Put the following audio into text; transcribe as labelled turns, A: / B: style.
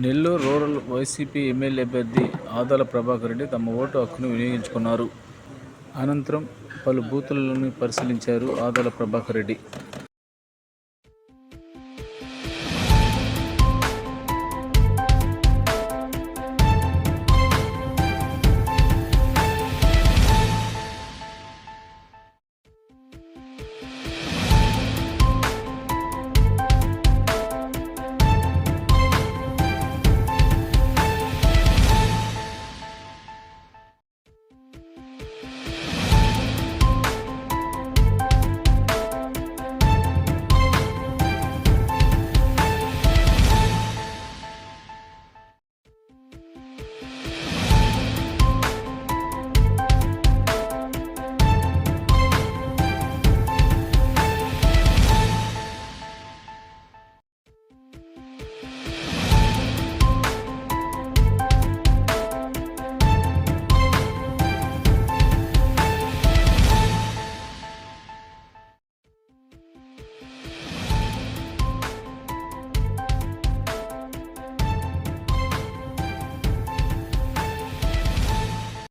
A: Nellore rural YCP MLA అభ్యర్థి ఆదాల ప్రభాకర్ రెడ్డి తమ vote హక్కును వినియోగించుకున్నారు. అనంతరం పలు బూతులను పరిశీలించారు ఆదాల ప్రభాకర్ రెడ్డి.